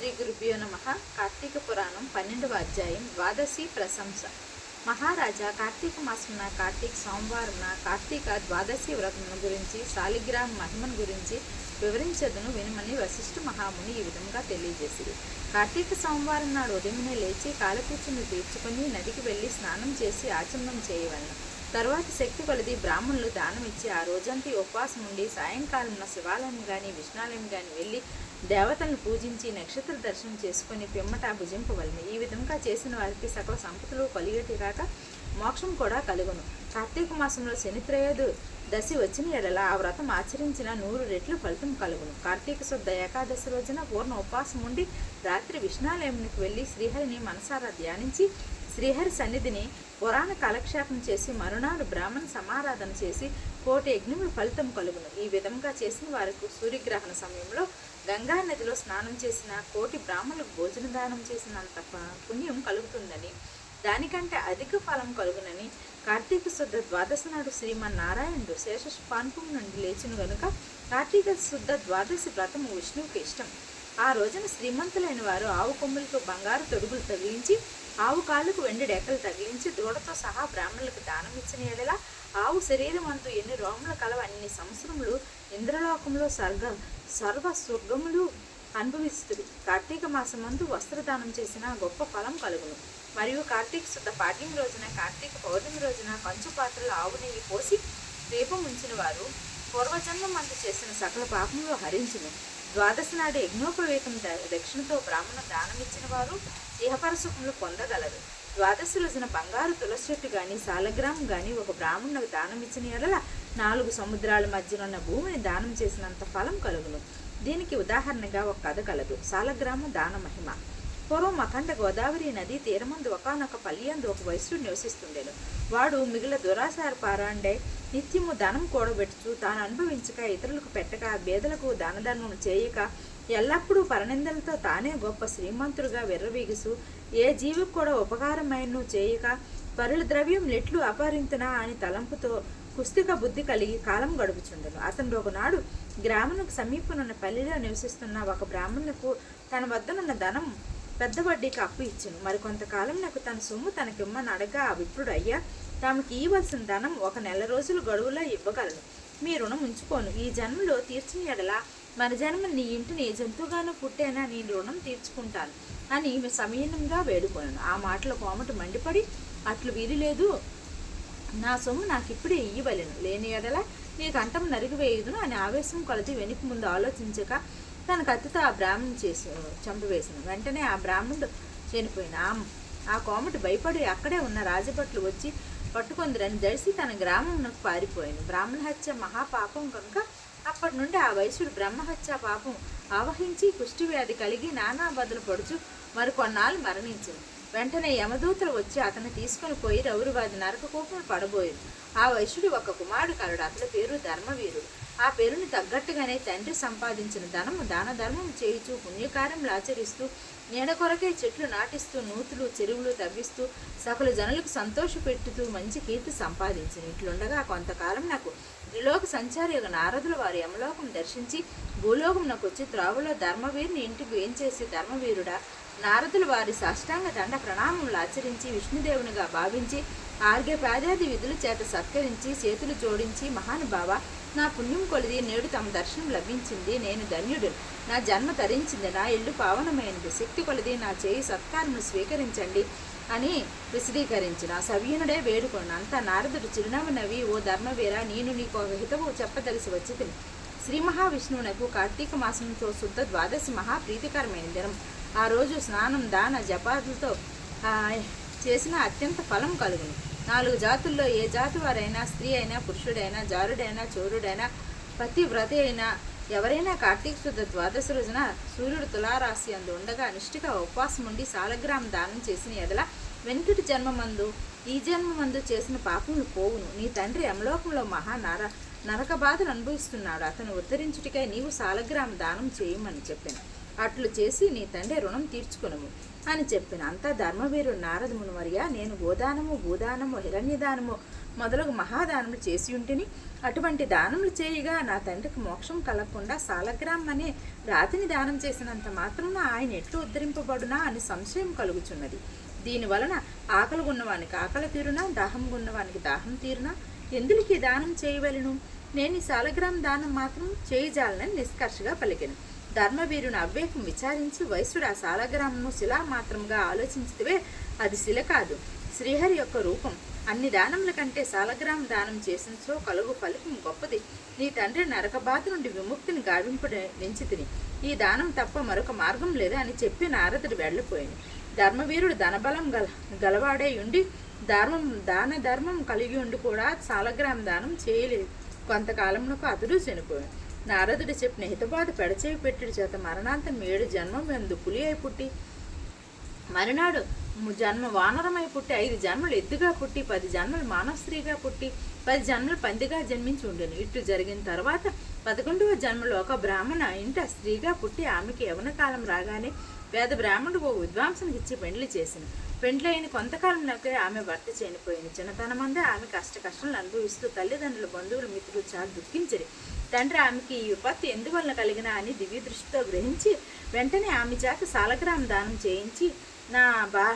శ్రీ గురుభ్యో నమ. కార్తీక పురాణం పన్నెండవ అధ్యాయం ద్వాదశి ప్రశంస. మహారాజా కార్తీక మాసమున కార్తీక సోమవారంన కార్తీక ద్వాదశి వ్రతమును గురించి శాలిగ్రామ్ మహిమను గురించి వివరించదును వినమని వశిష్ఠ మహాముని ఈ విధంగా తెలియజేసింది కార్తీక సోమవారం నాడు ఉదయమునే లేచి కాలకూర్చుని తీర్చుకొని నదికి వెళ్ళి స్నానం చేసి ఆచమనం చేయవలను. తర్వాత శక్తి కొలది బ్రాహ్మణులు దానం ఇచ్చి ఆ రోజంతా ఉపవాసం ఉండి సాయంకాలం శివాలయం కానీ విష్ణాలయం కానీ వెళ్ళి దేవతలను పూజించి నక్షత్ర దర్శనం చేసుకుని పిమ్మట భుజింపవలను. ఈ విధంగా చేసిన వారికి సకల సంపదలు కలిగేటి కాక మోక్షం కూడా కలుగును. కార్తీక మాసంలో శనిత్రయోదు దశి వచ్చిన ఎడల ఆ వ్రతం ఆచరించిన నూరు రెట్లు ఫలితం కలుగును. కార్తీక శుద్ధ ఏకాదశి రోజున పూర్ణ ఉపవాసం ఉండి రాత్రి విష్ణాలయంకి వెళ్ళి శ్రీహరిని మనసారా ధ్యానించి శ్రీహరి సన్నిధిని పురాణ కాలక్షేపం చేసి మరునాడు బ్రాహ్మణ సమారాధన చేసి కోటి యజ్ఞములు ఫలితం కలుగును. ఈ విధంగా చేసిన వారికి సూర్యగ్రహణ సమయంలో గంగా నదిలో స్నానం చేసిన కోటి బ్రాహ్మణులకు భోజన దానం చేసినంత ప- పుణ్యం కలుగుతుందని దానికంటే అధిక ఫలం కలుగునని కార్తీక శుద్ధ ద్వాదశి నాడు శ్రీమన్నారాయణుడు శేష పాన్పం నుండి లేచిన గనుక కార్తీక శుద్ధ ద్వాదశి వ్రతము విష్ణువుకి ఇష్టం. ఆ రోజున శ్రీమంతులైన వారు ఆవు కొమ్ములకు బంగారు తొడుగులు తగిలించి ఆవు కాళ్ళకు వెండి డెక్కలు తగిలించి దూడతో సహా బ్రాహ్మణులకు దానం ఇచ్చిన ఎడల ఆవు శరీరం అంతు ఎన్ని రోములు కలవ అన్ని సంవత్సరములు ఇంద్రలోకంలో సర్గ సర్వ స్వర్గములు అనుభవిస్తుంది కార్తీక మాసమందు వస్త్రదానం చేసిన గొప్ప ఫలం కలుగును. మరియు కార్తీక శుద్ధ పాఠ్యం రోజున కార్తీక పౌర్ణమి రోజున కంచు పాత్రలో ఆవు నెయ్యి పోసి దీపం ఉంచిన వారు పూర్వజన్మం అందు చేసిన సకల పాపములు హరించును. ద్వాదశి నాడు యజ్ఞోపవేతం ద- దక్షిణతో బ్రాహ్మణ దానం ఇచ్చిన వారు ఇహపర సుఖములు పొందగలరు. ద్వాదశి రోజున బంగారు తులసి చెట్టు కానీ సాలగ్రామం కానీ ఒక బ్రాహ్మణులకు దానం ఇచ్చిన ఎడల నాలుగు సముద్రాల మధ్యనున్న భూమిని దానం చేసినంత ఫలం కలుగును. దీనికి ఉదాహరణగా ఒక కథ కలదు. సాలగ్రామ దాన మహిమ. పూర్వం అఖండ గోదావరి నది తీరమందు ఒకనొక పల్లియందు ఒక వైశ్యుడు నివసిస్తుండేను. వాడు మిగిలిన దురాసార పారాండే నిత్యము ధనం కూడబెట్టుచు తాను అనుభవించక ఇతరులకు పెట్టక బేదలకు దానధర్మం చేయక ఎల్లప్పుడూ పరనిందలతో తానే గొప్ప శ్రీమంతుడుగా విర్రవీగుసు ఏ జీవికి కూడా ఉపకారమైన చేయక పరుల ద్రవ్యం నెట్లు అపహరింతునా అని తలంపుతో కుస్తిక బుద్ధి కలిగి కాలం గడుపుచుండెను. అతను ఒకనాడు గ్రామమునకు సమీపనున్న పల్లెలో నివసిస్తున్న ఒక బ్రాహ్మణులకు తన వద్దనున్న ధనం పెద్ద వడ్డీకి అప్పు ఇచ్చును. మరికొంతకాలం నాకు తన సొమ్ము తనకిమ్మని అడగా ఆ విప్రుడు అయ్యా తమకి ఇవ్వాల్సిన ధనం ఒక నెల రోజులు గడువులో ఇవ్వగలను. మీ రుణం ఉంచుకోను. ఈ జన్మలో తీర్చిన ఎడల మన జన్మ నీ ఇంటిని జంతువుగానో పుట్టేనా నీ రుణం తీర్చుకుంటాను అని ఈమె సమీనంగా వేడుకొనను. ఆ మాటల కోమట మండిపడి అట్లు వీలు లేదు నా సొమ్ము నాకు ఇప్పుడే ఇయ్యవలెను. లేని ఎడల నీ కంఠం నరిగివేయదును అని ఆవేశం కొలది వెనుక ముందు ఆలోచించక తన కత్తితో ఆ బ్రాహ్మణుని చేసి చంపివేసిన వెంటనే ఆ బ్రాహ్మణుడు చనిపోయిన ఆ- ఆ కోమటి భయపడి అక్కడే ఉన్న రాజభట్లు వచ్చి పట్టుకుందిరని దర్శి తన గ్రామంలో పారిపోయాను బ్రాహ్మణ హత్య మహాపాపం కనుక అప్పటి నుండి ఆ వైశ్యుడు బ్రహ్మహత్య పాపం ఆవహించి కుష్టివ్యాధి కలిగి నానా బదులు పడుచు మరికొన్నాళ్ళు మరణించింది. వెంటనే యమదూతలు వచ్చి అతన్ని తీసుకుని పోయి రౌరువాది నరక కోపం పడబోయింది. ఆ వైశ్యుడు ఒక కుమారుడు కలడు. అతని పేరు ధర్మవీరుడు. ఆ పేరుని తగ్గట్టుగానే తండ్రి సంపాదించిన ధనము దాన ధర్మం చేయుచు పుణ్యకార్యములు ఆచరిస్తూ నీడ కొరకే చెట్లు నాటిస్తూ నూతులు చెరువులు తవ్విస్తూ సకల జనులకు సంతోషపెట్టుతూ మంచి కీర్తి సంపాదించిన ఇట్లుండగా కొంతకాలం నాకు త్రిలోక సంచారి యొక్క నారదులు వారి యమలోకం దర్శించి భూలోకం నాకు వచ్చి త్రావులో ధర్మవీరుని ఇంటికి ఏం చేసి ధర్మవీరుడా నారదులు వారి సాష్టాంగ దండ ప్రణామములు ఆచరించి విష్ణుదేవునిగా భావించి ఆర్గే పాదాది విధుల చేత సత్కరించి చేతులు జోడించి మహానుభావ నా పుణ్యం కొలిది నేడు తమ దర్శనం లభించింది. నేను ధన్యుడు నా జన్మ తరించింది. నా ఇల్లు పావనమైనది. శక్తి కొలిది నా చేయి సత్కారమును స్వీకరించండి అని విశదీకరించిన. సవ్యునుడే వేడుకున్న అంతా నారదుడు చిరునవ్వు నవి ఓ ధర్మవీర నేను నీకు ఒక హితవు చెప్పదలిసి వచ్చి తిని శ్రీ మహావిష్ణువునకు కార్తీక మాసంతో శుద్ధ ద్వాదశి మహా ప్రీతికరమైన దినం. ఆ రోజు స్నానం దాన జపాదులతో చేసిన అత్యంత ఫలం కలుగును. నాలుగు జాతుల్లో ఏ జాతి వారైనా స్త్రీ అయినా పురుషుడైనా జారుడైనా చోరుడైనా పతివ్రత అయినా ఎవరైనా కార్తీక శుద్ధ ద్వాదశి రోజున సూర్యుడు తులారాశి అందు ఉండగా నిష్ఠగా ఉపవాసం ఉండి సాలగ్రామ దానం చేసిన ఎడల వెనుకటి జన్మమందు ఈ జన్మమందు చేసిన పాపములు పోవును. నీ తండ్రి యమలోకంలో మహా నర నరక బాధలు అనుభవిస్తున్నాడు. అతను ఉద్ధరించుటికై నీవు సాలగ్రామ దానం చేయమని చెప్పాను. అట్లు చేసి నీ తండ్రి రుణం తీర్చుకునము అని చెప్పిన అంతా ధర్మవీరుడు నారద మునివర్య నేను గోదానము భూదానము హిరణ్యదానము మొదలగు మహాదానములు చేసి ఉంటిని. అటువంటి దానములు చేయగా నా తండ్రికి మోక్షం కలగకుండా సాలగ్రామ్ అనే రాతిని దానం చేసినంత మాత్రాన ఆయన ఎట్లు ఉద్ధరింపబడునా అని సంశయం కలుగుచున్నది. దీని వలన ఆకలి ఉన్నవానికి ఆకలి తీరునా దాహం ఉన్నవానికి దాహం తీరునా? ఎందుకు దానం చేయవలను? నేను ఈ సాలగ్రామ్ దానం మాత్రం చేయజాలని నిష్కర్షగా పలికాను. ధర్మవీరుని అవ్వేకం విచారించి వైశ్యుడు ఆ శాలగ్రామము శిలా మాత్రంగా ఆలోచించితే అది శిల కాదు శ్రీహరి యొక్క రూపం. అన్ని దానముల కంటే శాలగ్రామ దానం చేసినచో కలుగు ఫలితం గొప్పది. నీ తండ్రి నరకబాధ నుండి విముక్తిని గావింపుడు నించితిని. ఈ దానం తప్ప మరొక మార్గం లేదు అని చెప్పి నారదుడు వెళ్ళిపోయింది ధర్మవీరుడు ధనబలం గల గలవాడై ఉండి ధర్మం దాన ధర్మం కలిగి ఉండి కూడా శాలగ్రామ దానం చేయలేదు. కొంతకాలమునకు అతడు చనిపోయాడు. నారదుడు చెప్పిన హితబాధ పెడచేవి పెట్టుడు చేత మరణాంతం ఏడు జన్మం ఎందు పులి అయి పుట్టి. మరునాడు జన్మ వానరమై పుట్టి ఐదు జన్మలు ఎద్దుగా పుట్టి పది జన్మలు మానవ స్త్రీగా పుట్టి పది జన్మలు పందిగా జన్మించి ఉండేను. ఇట్లు జరిగిన తర్వాత పదకొండవ జన్మలో ఒక బ్రాహ్మణ ఇంట స్త్రీగా పుట్టి ఆమెకి యవన కాలం రాగానే పేద బ్రాహ్మణుడు ఓ విద్వాంసునికి ఇచ్చి పెండ్లి చేసింది పెండ్లైన కొంతకాలంలోకే ఆమె భర్త చనిపోయింది. చిన్నతనమందే ఆమె కష్ట కష్టాలను అనుభవిస్తూ తల్లిదండ్రులు బంధువులు మిత్రులు చాలా దుఃఖించరు తండ్రి ఆమెకి ఈ విపత్తు ఎందువలన కలిగిన అని దివ్య దృష్టితో గ్రహించి వెంటనే ఆమె చేత సాలగ్రామ దానం చేయించి నా బా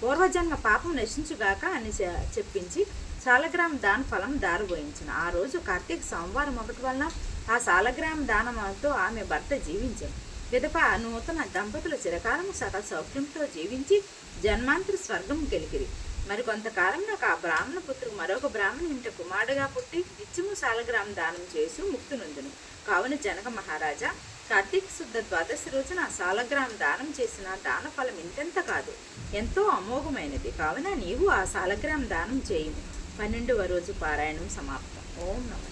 పూర్వజన్మ పాపం నశించుగాక అని చెప్పించి సాలగ్రామ దాన ఫలం దారిపోయించిన ఆ రోజు కార్తీక సోమవారం ఒకటి వలన ఆ సాలగ్రామ దానంతో ఆమె భర్త జీవించారు పిదప ఆ నూతన దంపతులు చిరకాలము సకల సౌఖ్యంతో జీవించి జన్మాంతర స్వర్గం గెలికిరి మరి కొంతకాలంలో నాకు ఆ బ్రాహ్మణ పుత్రుడు మరొక బ్రాహ్మణ ఇంట కుమారుడుగా పుట్టి నిత్యము సాలగ్రామ దానం చేసి ముక్తునందును. కావున జనక మహారాజా కార్తీక శుద్ధ ద్వాదశి రోజున సాలగ్రామ దానం చేసిన దాన ఫలం ఇంతెంత కాదు. ఎంతో అమోఘమైనది. కావున నీవు ఆ సాలగ్రామ దానం చేయుము. పన్నెండవ రోజు పారాయణం సమాప్తం. ఓం నమ.